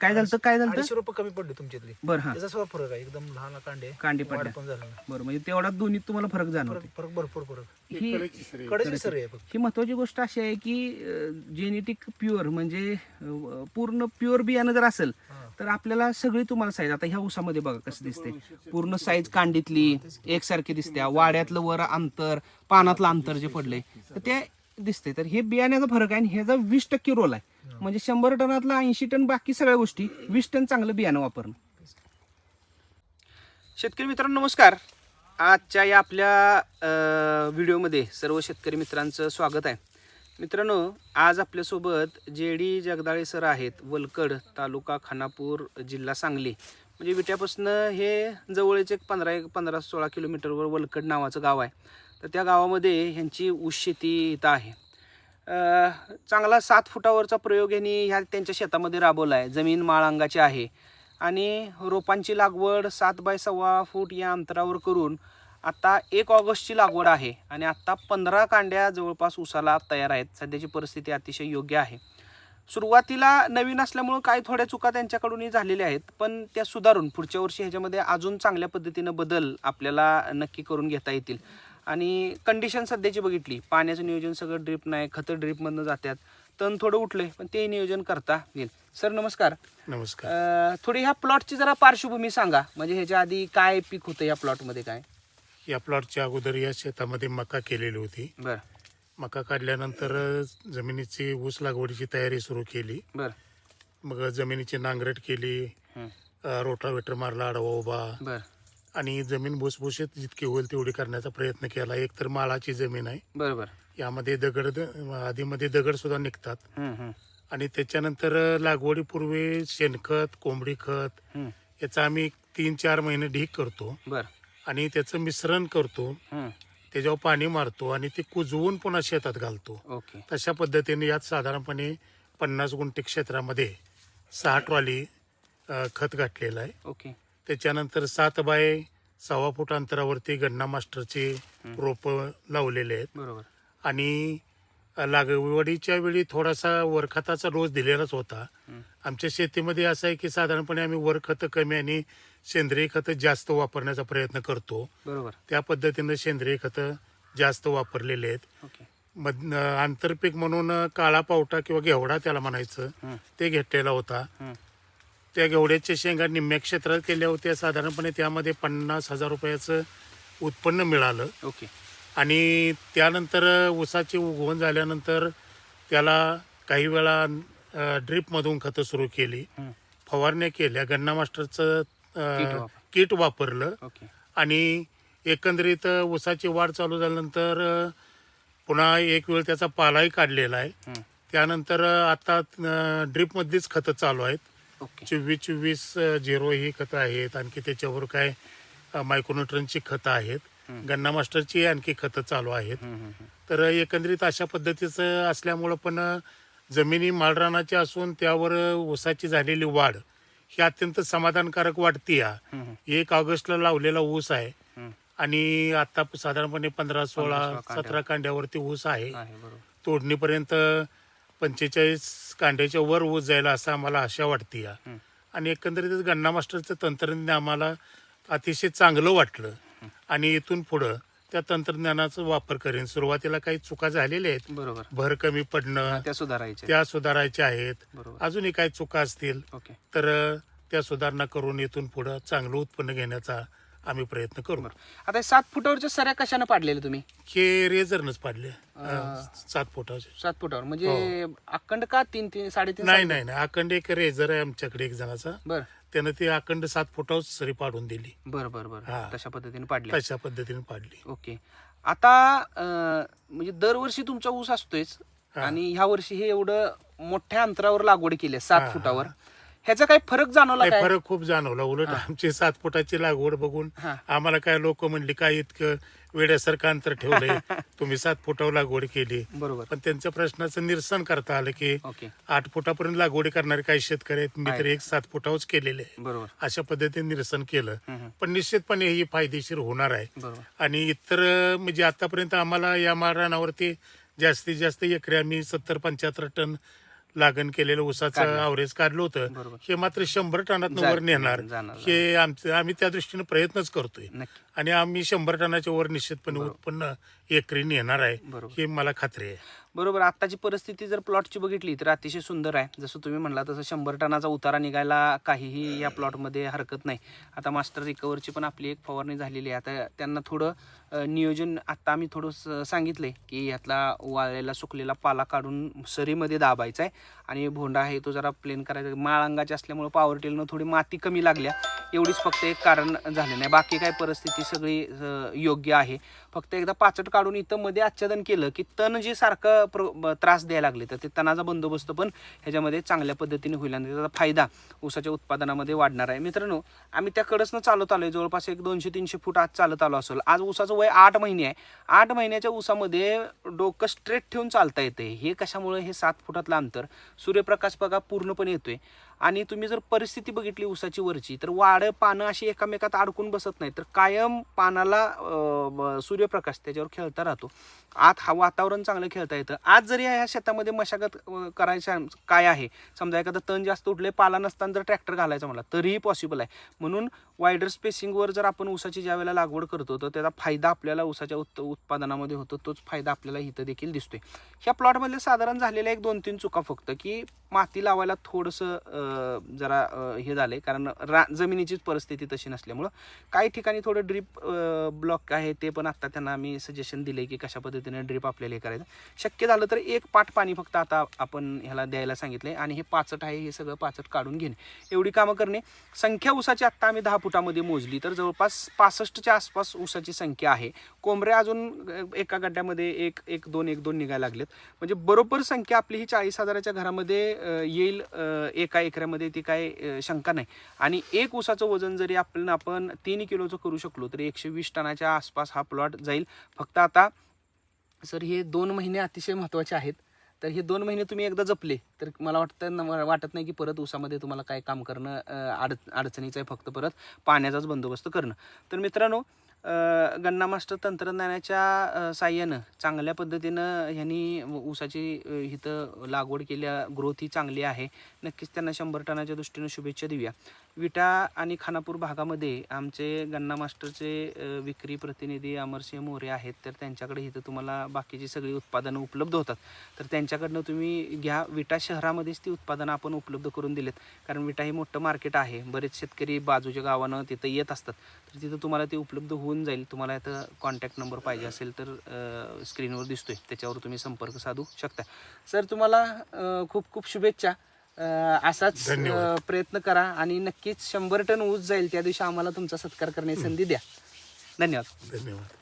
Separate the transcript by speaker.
Speaker 1: काय झालं काय झालं
Speaker 2: अडीचशे रुपये कमी पडले तुमच्यातले
Speaker 1: बरं हा.
Speaker 2: त्याचा सुद्धा फरक आहे. एकदम लहान कांडे
Speaker 1: कांडी
Speaker 2: वाढ
Speaker 1: पडल्या.
Speaker 2: पण झालं नाही.
Speaker 1: बरं म्हणजे तेवढा दोन्ही तुम्हाला फरक जाणवतो
Speaker 2: फरक फरक भरपूर फरक.
Speaker 1: ही
Speaker 2: कडेची सर आहे. फक्त.
Speaker 1: ही महत्वाची गोष्ट अशी आहे की जेनेटिक प्युअर म्हणजे अं, पूर्ण प्युअर बियाणं जर असेल
Speaker 2: हा.
Speaker 1: तर आपल्याला सगळी तुम्हाला साईज आता ह्या ऊसामध्ये बघा कसं दिसते पूर्ण साईज कांडीतली एकसारखी दिसते वाड्यातलं वर अंतर पानातलं अंतर जे पडलंय. तर ते दिसते तर हे बियाण्याचा फरक आहे आणि ह्याचा वीस टक्के रोल आहे. म्हणजे शंभर टनातला ऐंशी टन बाकी सगळ्या गोष्टी वीस टन चांगलं बियाणं वापरणं. शेतकरी मित्रांनो नमस्कार. आजच्या या आपल्या व्हिडिओमध्ये सर्व शेतकरी मित्रांचं स्वागत आहे. मित्रांनो आज आपल्यासोबत जे डी जगदाळे सर आहेत वलकड तालुका खानापूर जिल्हा सांगली. म्हणजे विट्यापासून हे जवळच एक पंधरा एक पंधरा सोळा किलोमीटरवर वलकड नावाचं गाव आहे. तर त्या गावामध्ये ह्यांची ऊस शेती इथं आहे. चांगला सात फुटावरचा प्रयोग यांनी ह्या त्यांच्या शेतामध्ये राबवला आहे. जमीन माळांगाची आहे. आणि रोपांची लागवड सात बाय सव्वा फूट या अंतरावर करून आत्ता एक ऑगस्टची लागवड आहे. आणि आत्ता पंधरा कांड्या जवळपास उसाला तयार आहेत. सध्याची परिस्थिती अतिशय योग्य आहे. सुरुवातीला नवीन असल्यामुळं काही थोड्या चुका त्यांच्याकडूनही झालेल्या आहेत. पण त्या सुधारून पुढच्या वर्षी ह्याच्यामध्ये अजून चांगल्या पद्धतीनं बदल आपल्याला नक्की करून घेता येतील. आणि कंडिशन सध्याची बघितली. पाण्याचं नियोजन सगळं ड्रीप नाही खतं ड्रीपमधनं जातात तण थोडं उठलंय पण ते नियोजन करता येईल. सर नमस्कार.
Speaker 3: नमस्कार.
Speaker 1: थोडी ह्या प्लॉटची जरा पार्श्वभूमी सांगा. म्हणजे ह्याच्या आधी काय पीक होतं या प्लॉटमध्ये काय?
Speaker 3: या प्लॉटच्या अगोदर या शेतामध्ये मका केलेली होती.
Speaker 1: बर.
Speaker 3: मका काढल्यानंतर जमिनीची ऊस लागवडीची तयारी सुरू केली.
Speaker 1: बर.
Speaker 3: मग जमिनीची नांगरट केली.
Speaker 1: हं,
Speaker 3: रोटावेटर मारला आडवा उभा. आणि जमीन भुसभुशीत जितकी होईल तेवढी करण्याचा प्रयत्न केला. एक तर माळाची जमीन आहे.
Speaker 1: बर बर
Speaker 3: यामध्ये दगड आधीमध्ये दगड सुद्धा निघतात. आणि त्याच्यानंतर लागवडीपूर्वी शेणखत कोंबडी खत याचा आम्ही तीन चार महिने ढीक करतो.
Speaker 1: बर.
Speaker 3: आणि त्याचं मिश्रण करतो. त्याच्यावर पाणी मारतो आणि ते कुजवून पुन्हा शेतात घालतो.
Speaker 1: ओके.
Speaker 3: तशा पद्धतीने यात साधारणपणे पन्नास गुंठे क्षेत्रामध्ये सहा ट्रॉली अ, खत घातलेलं आहे.
Speaker 1: ओके.
Speaker 3: त्याच्यानंतर सात बाय सव्वा फूट अंतरावरती गन्ना मास्टरचे रोपं लावलेले आहेत.
Speaker 1: बरोबर.
Speaker 3: आणि लागवडीच्या वेळी थोडासा वरखताचा डोस दिलेलाच होता. आमच्या शेतीमध्ये असं आहे की साधारणपणे आम्ही वरखतं कमी आणि सेंद्रिय खतं जास्त वापरण्याचा प्रयत्न करतो.
Speaker 1: बरोबर.
Speaker 3: त्या पद्धतीनं सेंद्रिय खतं जास्त वापरलेले आहेत. मध आंतरपीक म्हणून काळा पावटा किंवा घेवडा त्याला म्हणायचं. ते घेतलेला होता. त्या घेवड्याच्या शेंगा निम्म्या क्षेत्रात केल्या होत्या. साधारणपणे त्यामध्ये पन्नास हजार रुपयाचं उत्पन्न मिळालं.
Speaker 1: ओके.
Speaker 3: आणि त्यानंतर ऊसाची उगवण झाल्यानंतर त्याला काही वेळा ड्रीपमधून खतं सुरू केली. फवारण्या केल्या. गन्ना मास्टरचं
Speaker 1: किट
Speaker 3: वापरलं. आणि एकंदरीत ऊसाची वाढ चालू झाल्यानंतर पुन्हा एक वेळ त्याचा पालाही काढलेला आहे. त्यानंतर आता ड्रीपमधलीच खतं चालू आहेत. चोवीस चोवीस झिरो ही खतं आहेत. आणखी त्याच्यावर काय मायक्रोन्यूट्रनची खतं आहेत. गन्ना मास्टरची आणखी खतं चालू आहेत. तर एकंदरीत अशा पद्धतीचं असल्यामुळं पण जमिनी माळरानाची असून त्यावर ऊसाची झालेली वाढ ही अत्यंत समाधानकारक वाटते या एक ऑगस्टला लावलेला ऊस आहे. आणि आता साधारणपणे पंधरा सोळा. सतरा कांड्यावरती ऊस आहे. तोडणीपर्यंत पंचेचाळीस कांड्याच्या वर ऊस जायला असं आम्हाला आशा वाटते या. आणि एकंदरीतच गन्ना मास्टरचं तंत्रज्ञान आम्हाला अतिशय चांगलं वाटलं. आणि इथून पुढं त्या तंत्रज्ञानाचा वापर करेन. सुरुवातीला काही चुका झालेल्या आहेत.
Speaker 1: बरोबर.
Speaker 3: भर कमी पडणं
Speaker 1: त्या सुधारायच्या
Speaker 3: त्या सुधारायच्या आहेत. अजूनही काही चुका असतील तर त्या सुधारणा करून इथून पुढं चांगलं उत्पन्न घेण्याचा आम्ही प्रयत्न करू.
Speaker 1: आता हे सात फुटावरच्या सऱ्या कशानं पाडलेल्या तुम्ही?
Speaker 3: हे रेझरनच पाडले.
Speaker 1: अं,
Speaker 3: सात फुटाचे
Speaker 1: सात फुटावर. म्हणजे अखंड का तीन तीन साडेतीन
Speaker 3: नाही? नाही नाही. अखंड एक रेझर आहे आमच्याकडे एक जणाचा.
Speaker 1: बर.
Speaker 3: त्यानं ते अखंड सात फुटावर सरी पाडून दिली.
Speaker 1: बर बर बर.
Speaker 3: हा.
Speaker 1: तशा पद्धतीने पाडले
Speaker 3: तशा पद्धतीने पाडली.
Speaker 1: ओके. आता अं, म्हणजे दरवर्षी तुमचा ऊस असतोयच.
Speaker 3: हा.
Speaker 1: आणि ह्या वर्षी हे एवढं मोठ्या अंतरावर लागवड केली आहे,
Speaker 3: हा,
Speaker 1: सात
Speaker 3: हा,
Speaker 1: फुटावर. ह्याचा काही फरक जाणवला
Speaker 3: नाही, फरक खूप जाणवला. उलट आमची सात फुटाची लागवड बघून
Speaker 1: हा.
Speaker 3: आम्हाला काय लोक म्हणली काय इतकं वेड्यासारखं अंतर ठेवलंय? तुम्ही सात फुटावर लागवड केली.
Speaker 1: बरोबर.
Speaker 3: पण त्यांच्या प्रश्नाचं निरसन करता आलं की
Speaker 1: ओके.
Speaker 3: आठ फुटापर्यंत लागवडी करणारे काही शेतकरी आहेत मी तर एक सात फुटावरच केलेले आहे.
Speaker 1: बरोबर.
Speaker 3: अशा पद्धतीने निरसन केलं.
Speaker 1: हम्म.
Speaker 3: पण निश्चितपणे ही फायदेशीर होणार आहे.
Speaker 1: बरोबर.
Speaker 3: आणि इतर म्हणजे आतापर्यंत आम्हाला या माळरानावरती जास्तीत जास्त एकरी आम्ही सत्तर पंच्याहत्तर टन लागण केलेलं ऊसाचं
Speaker 1: काढलं.
Speaker 3: अवरेज काढलं होतं.
Speaker 1: बरोबर.
Speaker 3: हे मात्र शंभर टनात वर नेणार.
Speaker 1: जाणार,
Speaker 3: हे आमचं आम्ही त्या दृष्टीने प्रयत्नच करतोय.
Speaker 1: नक्की.
Speaker 3: आणि आम्ही शंभर टनाच्या वर निश्चितपणे. उत्पन्न एकरी नेणार आहे
Speaker 1: बरोबर.
Speaker 3: हे मला खात्री आहे.
Speaker 1: बरोबर आत्ताची परिस्थिती जर प्लॉटची बघितली तर अतिशय सुंदर आहे. जसं तुम्ही म्हणला तसं शंभर टनाचा उतारा निघायला काहीही या प्लॉटमध्ये हरकत नाही. आता मास्टर रिकवरची पण आपली एक फवारणी झालेली आहे. आता त्यांना थोडं अ, नियोजन आत्ता आम्ही थोडं स- सांगितलंय की ह्यातला वाळलेला सुकलेला पाला काढून सरीमध्ये दाबायचा आहे. आणि भोंडा आहे तो जरा प्लेन करायचा. माळ अंगाची असल्यामुळे पॉवर टेलनं थोडी माती कमी लागल्या. एवढीच फक्त एक कारण झालं नाही. बाकी काय परिस्थिती सगळी योग्य आहे. फक्त एकदा पाचट काढून इथं मध्ये आच्छादन केलं की तण जे सारखं प्र त्रास द्यायला लागले तर ते तणाचा बंदोबस्त पण ह्याच्यामध्ये चांगल्या पद्धतीने होईल आणि त्याचा फायदा ऊसाच्या उत्पादनामध्ये वाढणार आहे. मित्रांनो आम्ही त्या चालत चालत आहे जवळपास एक दोनशे तीनशे फूट आज चालत आलो असेल. आज ऊसाचं वय आठ महिने आहे. आठ महिन्याच्या ऊसामध्ये डोकं स्ट्रेट ठेवून चालता येते हे कशामुळे? हे सात फुटातलं अंतर. सूर्यप्रकाश बघा पूर्णपणे येतोय. आणि तुम्ही जर परिस्थिती बघितली ऊसाची वरची तर वाडं पानं अशी एकामेकात अडकून बसत नाही तर कायम पानाला ब- सूर्यप्रकाश त्याच्यावर खेळता राहतो. आत हा वातावरण चांगलं खेळता येतं. आज जरी ह्या शेतामध्ये मशागत करायचं करायच्या काय आहे समजा एखादं तण जास्त उठले पाला नसताना जर ट्रॅक्टर घालायचा मला तरीही पॉसिबल आहे. म्हणून वायडर स्पेसिंगवर जर आपण ऊसाची ज्या वेळेला लागवड करतो तर त्याचा फायदा आपल्याला ऊसाच्या उत्त उत्पादनामध्ये होतो तोच फायदा आपल्याला इथं देखील दिसतोय. ह्या प्लॉटमधले साधारण झालेल्या एक दोन तीन चुका फक्त की माती लावायला थोडंसं जरा हे हे आहे कारण रा जमिनीचीच परिस्थिती तशी नसल्यामुळं काही ठिकाणी थोडं ड्रीप ब्लॉक आहे ते पण आत्ता त्यांना आम्ही सजेशन दिले की कशा पद्धतीने ड्रीप आपल्याला हे करायचं. शक्य झालं तर एक पाठ पाणी फक्त आता आपण ह्याला द्यायला सांगितलं आणि हे पाचट आहे हे सगळं पाचट काढून घेणे. एवढी कामं करणे. संख्या ऊसाची आत्ता आम्ही दहा फुटामध्ये मोजली तर जवळपास पासष्टच्या आसपास ऊसाची संख्या आहे. कोंबऱ्या अजून एका गड्ड्यामध्ये एक एक दोन एक दोन निघायला लागलेत. म्हणजे बरोबर संख्या आपली ही चाळीस हजाराच्या घरामध्ये येईल एका एका एकरामध्ये ती काय शंका नाही. आणि एक ऊसाचं वजन जरी आपण आपण तीन किलोचं करू शकलो तरी एकशे वीस टनाच्या आसपास हा प्लॉट जाईल. फक्त आता सर हे दोन महिने अतिशय महत्त्वाचे आहेत. तर हे दोन महिने तुम्ही एकदा जपले तर मला वाटतं वाटत नाही की परत ऊसामध्ये तुम्हाला काय काम करणं अड अडचणीचं आहे फक्त परत पाण्याचाच बंदोबस्त करणं. तर मित्रांनो गन्ना मास्टर तंत्रज्ञानाच्या साह्यानं चांगल्या पद्धतीनं ह्यांनी ऊसाची इथं लागवड केल्या ग्रोथ ही चांगली आहे. नक्कीच त्यांना शंभर टनाच्या दृष्टीनं शुभेच्छा देऊया. विटा आणि खानापूर भागामध्ये आमचे गन्ना मास्टरचे विक्री प्रतिनिधी अमरसिंह मोरे आहेत. तर त्यांच्याकडे इथं तुम्हाला बाकीची सगळी उत्पादनं उपलब्ध होतात. तर त्यांच्याकडनं तुम्ही घ्या. विटा शहरामध्येच ती उत्पादनं आपण उपलब्ध करून दिलेत. कारण विटा हे मोठं मार्केट आहे. बरेच शेतकरी बाजूच्या गावानं तिथं येत असतात. तर तिथं तुम्हाला ते उपलब्ध होऊन जाईल. तुम्हाला इथं कॉन्टॅक्ट नंबर पाहिजे असेल तर स्क्रीनवर दिसतोय. त्याच्यावर तुम्ही संपर्क साधू शकता. सर तुम्हाला खूप खूप शुभेच्छा. असाच प्रयत्न करा आणि नक्कीच शंभर टन ऊस जाईल. त्या दिवशी आम्हाला तुमचा सत्कार करण्याची संधी द्या. धन्यवाद.
Speaker 3: धन्यवाद.